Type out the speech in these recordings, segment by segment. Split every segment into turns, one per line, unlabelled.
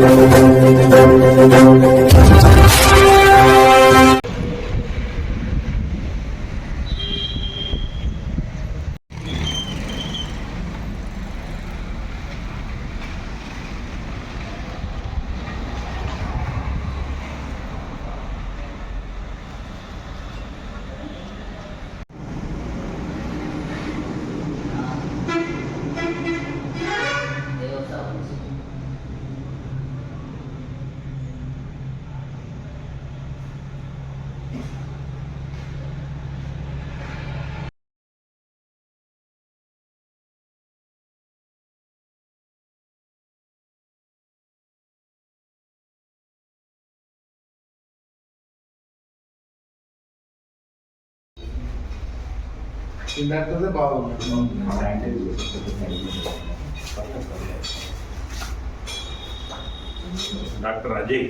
Música ఇందాకనే బాగుంది
doctor Ajay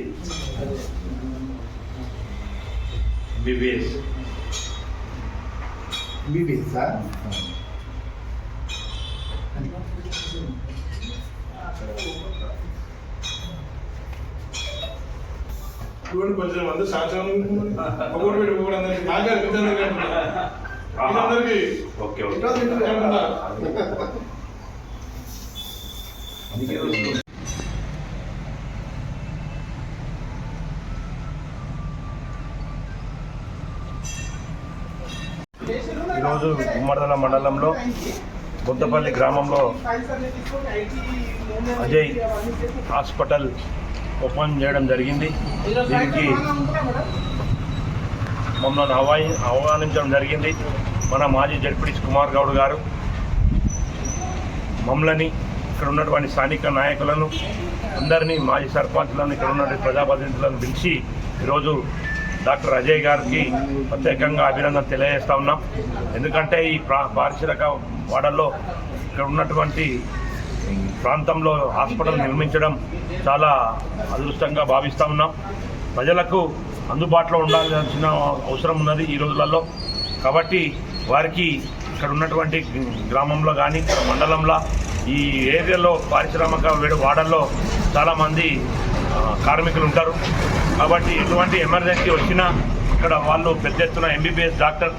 MBBS
బీబీ సార్
చూడండి కొంచెం మంది సాక్ష్యం ఒకటి పెట్టి ఒకటి అందరికి అందరికి
ఓకే ఓకే.
ఈరోజు
గుమ్మడదల మండలంలో బుద్ధపల్లి గ్రామంలో అజయ్ హాస్పిటల్ ఓపెన్ చేయడం జరిగింది. దీనికి మమ్మల్ని అవాయి ఆహ్వానించడం జరిగింది. మన మాజీ జడ్పీటీ కుమార్ గౌడ్ గారు. మమ్మల్ని ఇక్కడ ఉన్నటువంటి స్థానిక నాయకులను అందరినీ మాజీ సర్పంచ్లను ఇక్కడ ఉన్నటువంటి ప్రజాప్రతినిధులను పిలిచి ఈరోజు డాక్టర్ అజయ్ గారికి ప్రత్యేకంగా అభినందన తెలియజేస్తా ఉన్నాం. ఎందుకంటే ఈ ప్రా పారిశ్రామిక వాడల్లో ఇక్కడ ఉన్నటువంటి ప్రాంతంలో హాస్పిటల్ నిర్మించడం చాలా అదృష్టంగా భావిస్తూ ఉన్నాం. ప్రజలకు అందుబాటులో ఉండాల్సిన అవసరం ఉన్నది ఈ రోజులలో. కాబట్టి వారికి ఇక్కడ ఉన్నటువంటి గ్రామంలో కానీ ఇక్కడ మండలంలో ఈ ఏరియాలో పారిశ్రామిక వాడల్లో చాలామంది కార్మికులు ఉంటారు. కాబట్టి ఎటువంటి ఎమర్జెన్సీ వచ్చినా ఇక్కడ వాళ్ళు పెద్ద ఎత్తున ఎంబీబీఎస్ డాక్టర్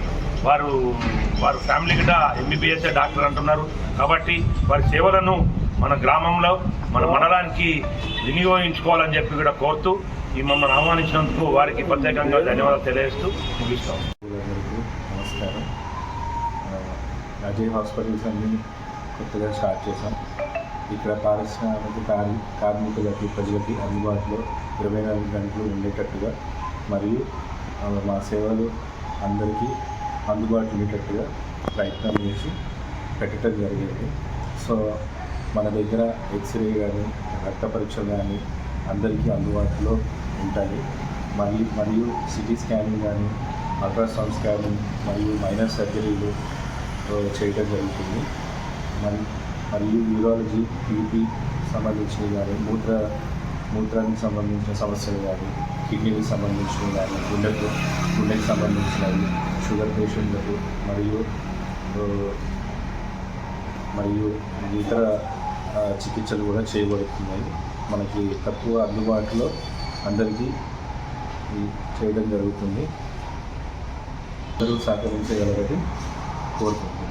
వారు వారు ఫ్యామిలీ కూడా ఎంబీబీఎస్ డాక్టర్ అంటున్నారు. కాబట్టి వారి సేవలను మన గ్రామంలో మన మండలానికి వినియోగించుకోవాలని చెప్పి కూడా కోరుతూ ఈ మమ్మల్ని ఆహ్వానించినందుకు వారికి ప్రత్యేకంగా ధన్యవాదాలు తెలియజేస్తూ ముగిస్తాం.
నమస్కారం. ఆ, అజయ్ హాస్పిటల్స్ అన్ని కొత్తగా స్టార్ట్ చేశాం. ఇక్కడ పారిశ్రామిక కార్మి కార్మికులకి ప్రజలకి అందుబాటులో ఇరవై నాలుగు గంటలు ఉండేటట్టుగా మరియు మా సేవలు అందరికీ అందుబాటులో ఉండేటట్టుగా ప్రయత్నం చేసి పెట్టడం జరిగింది. సో మన దగ్గర ఎక్స్రే కానీ రక్త పరీక్షలు కానీ అందరికీ అందుబాటులో ఉంటాయి. మరియు మరియు సిటీ స్కానింగ్ కానీ అల్ట్రాసౌండ్ స్కానింగ్ మరియు మైనర్ సర్జరీలు చేయడం జరుగుతుంది. మరి మరియు యూరాలజీ పీపీ సంబంధించినవి కానీ మూత్ర మూత్రానికి సంబంధించిన సమస్యలు కానీ కిడ్నీకి సంబంధించినవి కానీ గుండెకు గుండెకి సంబంధించినవి షుగర్ పేషెంట్లకు మరియు మరియు ఇతర చికిత్సలు కూడా చేయబడుతున్నాయి. మనకి తక్కువ అందుబాటులో అందరికీ చేయడం జరుగుతుంది. అందరూ సహకరించగలరని కోరుకుంటున్నాను.